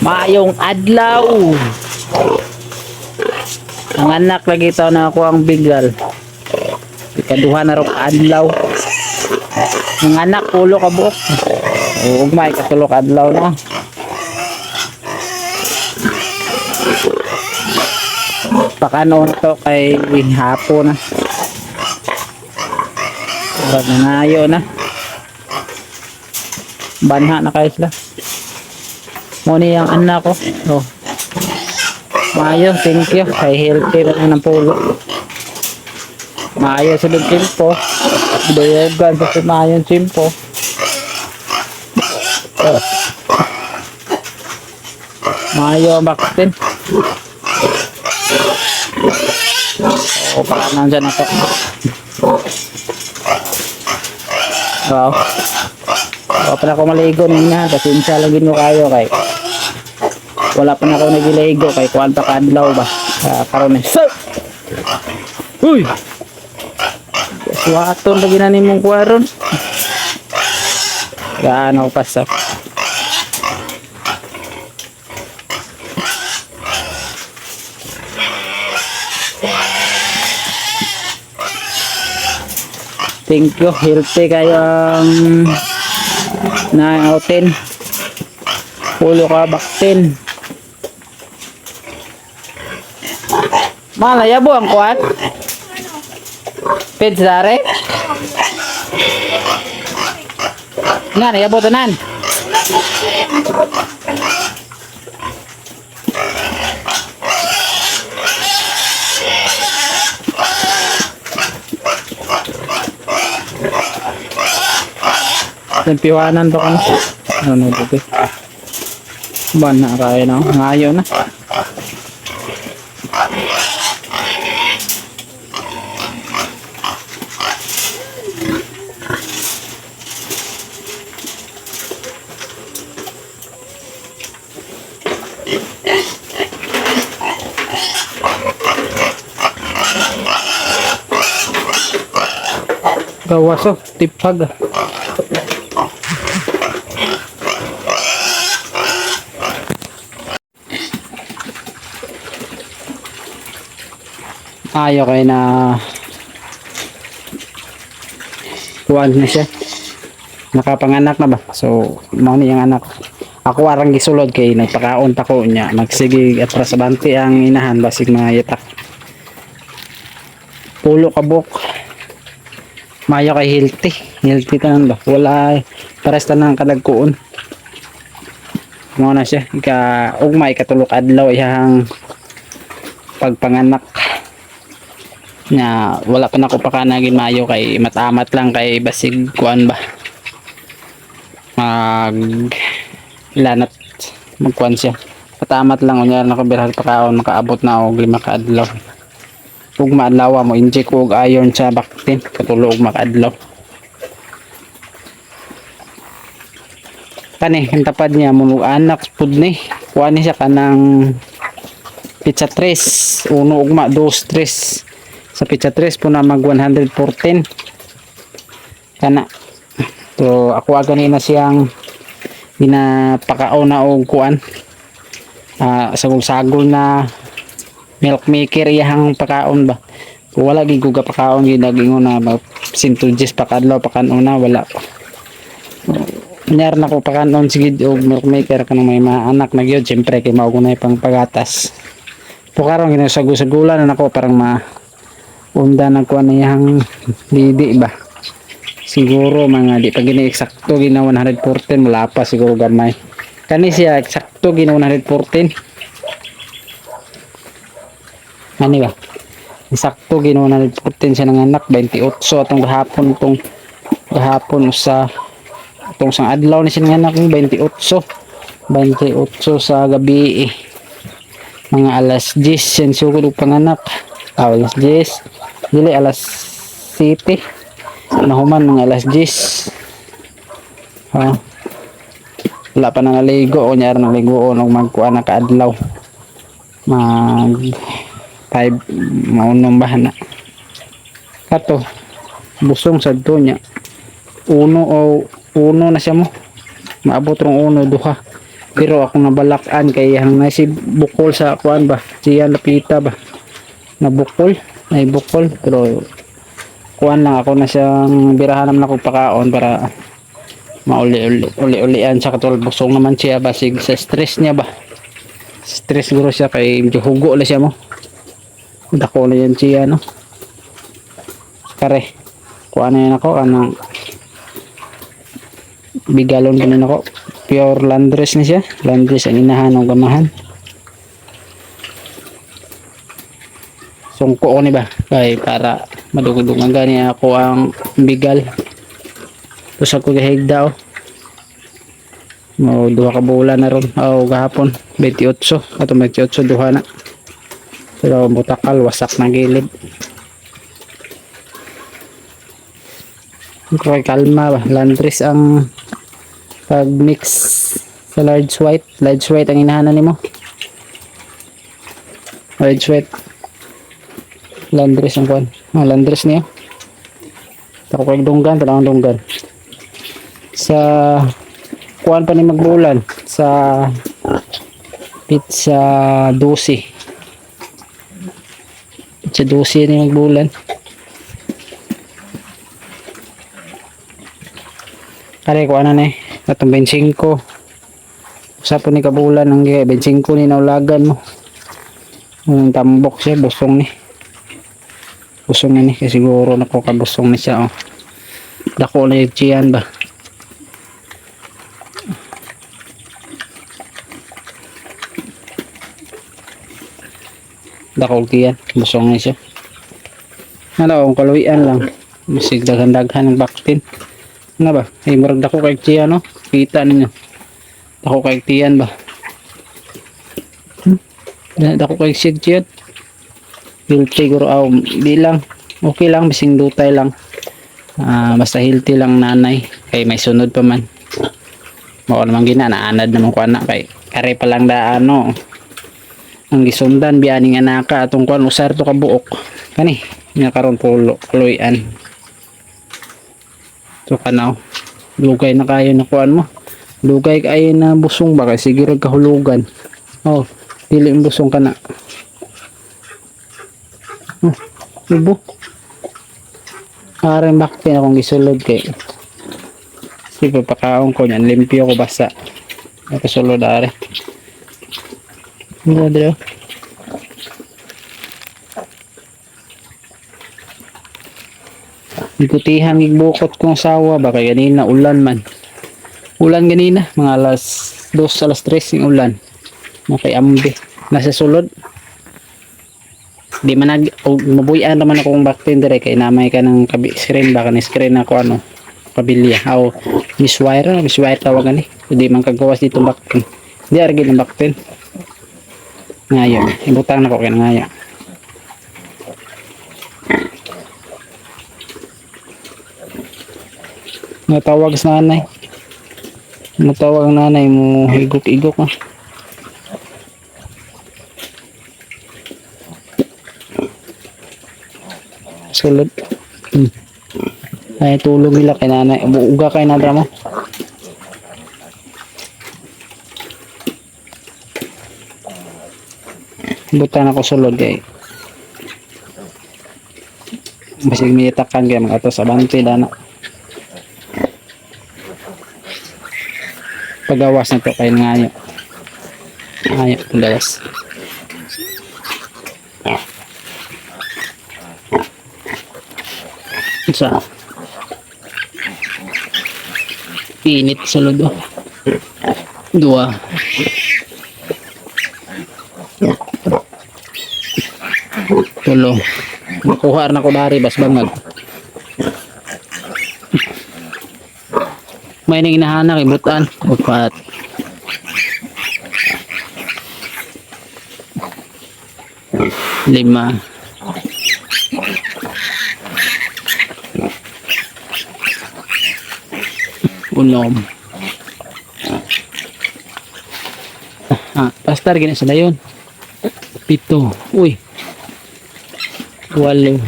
Mayong adlaw. Ang anak lagi ito na ako ang bigal. Ikaduha na rin adlaw. Ang anak pulo ka buok. Huwag may katulo ka adlaw na. Pakano to kay hapon na. Wag na na. Banha na kayo sila. Muni ang anak ko. Oh. Mayo, thank you. Kay healthy na ng pulo. Mayo sa timpo. Dayagan sa si Mayo ang timpo. Oh. Mayo ang baktin. Oh, pakanan dyan ako. Wow. Wala pa na ako maligo niya kasi insya lagi nyo kayo kay wala pa na ako nagiligo kay kuwan pa kadlaw ba? Uh, karon eh. So uy! Suwaton lagi na ni mong kuwaron. Gaano ko pasap thank you. Healthy kayo ang na outin pulo ka baktin Malaya bo ang kuwan? Pizzare? Nga, nayabo tanan. Tempiwanan to ka na. Ano na dito? Ban na kaya na. Ngayon na. Gawaso, tipag. Ayaw kay na kuwan na siya. Nakapanganak na ba? So, mo ni anak. Ako arang gisulod kay nagpakaon pa ko niya. Magsige atras banti ang inahan basig mga yatak. Pulo kabok. Mayo kay healthy. Healthy tanan ba? Wala pares tanang kadagkuon. Mo na siya. Ika ugma ikatulok adlaw ihang pagpanganak nya wala pa nako pa kanagin mayo kay matamat lang kay basig kuan ba mag lanat magkuan siya matamat lang unya nako birhal pa kaon makaabot na og lima ka adlaw ug maadlaw mo inject og iron sa baktin katulog makaadlaw. Kani ang tapad niya mo anak pud ni. Kuan ni siya kanang pizza 3 uno ugma 2 3 sa pizza 3 po na mag 114 kana. So ako aga na siyang ginapakao na og kuan. Ah sagol-sagol na milk maker iyahang pakaon ba? Kung wala gid ko pakaon gid nagingon na mag sintujes pakadlaw pakanuna wala. Pa Nyar na ko pakanon sige og milk maker kanang may mga anak na gyud syempre kay mao gunay pang pagatas. Pukaron ginasagu-sagulan na nako parang ma unda na kuha na yung didi ba? Siguro mga di pa gini eksakto gina 114 wala pa siguro gamay. Kani siya eksakto gina 114 ano ba eksakto gina 114 siya ng anak 28 atong gahapon itong gahapon sa itong sang adlaw ni siya ng anak 28 28 sa gabi eh. mga alas 10 yan sugod og panganak Ah, alas 10 dili alas 7 nahuman mga alas 10 ha? Wala pa na naligo o nyara naligo o magkuha na kaadlaw. Mag 5 maunong bahana kato busong sa to uno o uno na siya mo maabot rong uno duha Pero ako nabalakan kay hang na si bukol sa kuan ba. Siya napita ba. Nabukol. Nay bukol. Pero kuan lang ako na siyang birahan naman ako pakaon para mauli-uli uli-ulian sa katulad busong naman siya basig sa stress niya ba stress guro siya kay hugo na siya mo dako na yan siya no kare kuha na yan ako anong bigalon ganun ako. Pure landress na siya. Landress ang inahan ng gamahan. Sungko ko ni ba kay para madugudugan gani ako ang bigal. Tapos ako gahigda oh. Mo duha ka bulan na ron. O gahapon 28. Ato 28 duha na pero butakal wasak na gilid. Kay kalma ba landress ang pag mix sa large white. Large white ang inahanan nimo large white. Landress ang kuan ah, landress niya. Ako kay dunggan tanang dunggan. Sa kuan pa ni magbulan sa pizza 12 pizza 12 ni magbulan. Kare ko ano ni atong 25 usa po ni kabulan ang 25 ni naulagan mo. Yung tambok siya busong ni. Busong ni kasi siguro na ko kabusong ni siya oh. Dako na yung ba dako tiyan busong na siya. Ano kung kaluian lang. Masig daghan-daghan ng baktin. Ano ba? Ay murag dako kay tiyan no? Kita ninyo. Dako kay tiyan ba? Hmm? dako kay sig tiyan healthy guro aw di lang. Okay lang bising dutay lang. Ah, basta healthy lang nanay. Kay may sunod pa man. Mao naman gina naanad naman ko anak kay kare pa lang da ano ang gisundan biyaning anaka atong kuan usar to ka buok kani nga karon pulo kuluyan so kanaw lugay na kayo na kuan mo. Lugay kayo na busong ba? Kay sige kahulugan. Oh dili busong kana oh ibo. Aring bakti na akong gisulod kay si papakaon ko niyan. Limpyo ko basa. Nakasulod are Ano dito? Ikutihan gigbukot kong sawa ba kay ganina ulan man. Ulan ganina mga alas 2 alas 3 yung ulan. Makay ambi nasa sulod. Di man nag og mabuyan naman akong baktin dire kay namay ka ng kabi screen ba kan screen ako ano kabilya aw miswire miswire tawagan ni. Di man kagawas dito baktin. Di argi ng baktin. Ngayon, ibutang na ko kay ngayon. Natawag sa nanay. Natawag nanay mo higok-igok ah. Sulod. Hmm. Ay tulog nila kay nanay. Uga kay nadra mo. Butan ako sulod kay. Basig miyatakan kay mga atos abante dana. Pagawas na to kay ngayo. Ngayo pagawas. Sa Init sa lodo. Dua. Tulo. Makuha na ko dari bas bangag. May nang inahanak ibutan. Upat. Lima. Unom. Ah, pastar gini sila yun. Pito. Uy. Walo.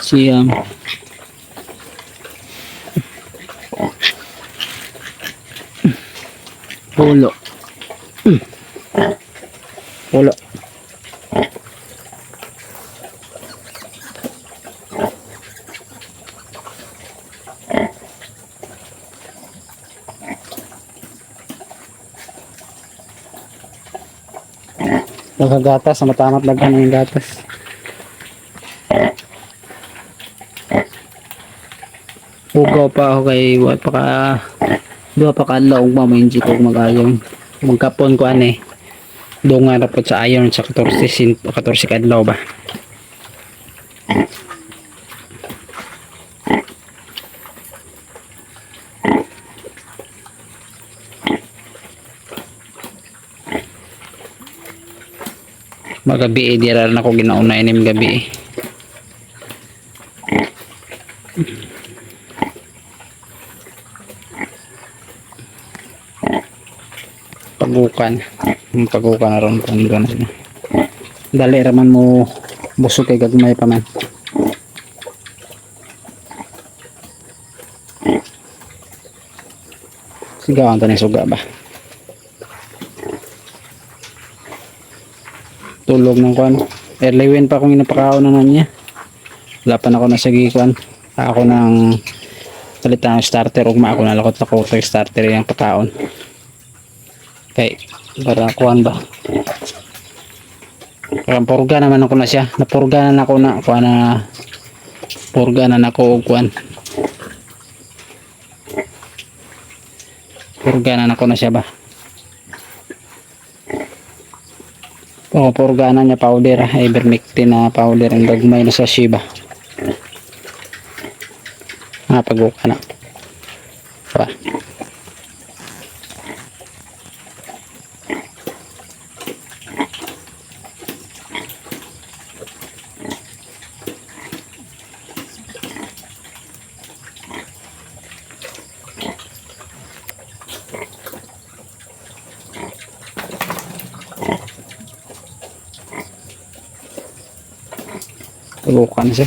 Siyam. Walo. Walo. Pulo. Nagagatas, matamat laghan ng gatas. Ugaw pa ako kay wa pa ka pa ka adlaw ug mamainji ko magayong magkapon ko ane. Dunga ra pod sa iron sa 14 sin 14 ka adlaw ba. Magabi eh, di na ko ginauna inim gabi eh. pagukan pagukan na ron kung gano'n dali raman mo busog kay gagmay pa man sigawan to ni ba tulog ng kwan. Early win pa akong inapakaon na niya. Wala pa na ako nasagi kwan ako ng palitan ng starter ugma ako nalakot na yung starter yung pagkaon kay para kuan ba? Kaya purga naman ako na siya. Napurga na ako na kuan na purga na nako og kuan purga na ako na siya ba Oh, purga na niya powder, ivermectin na powder ang gagmay na sa Shiba. Ah, paguka na. Pa. Paguka na siya.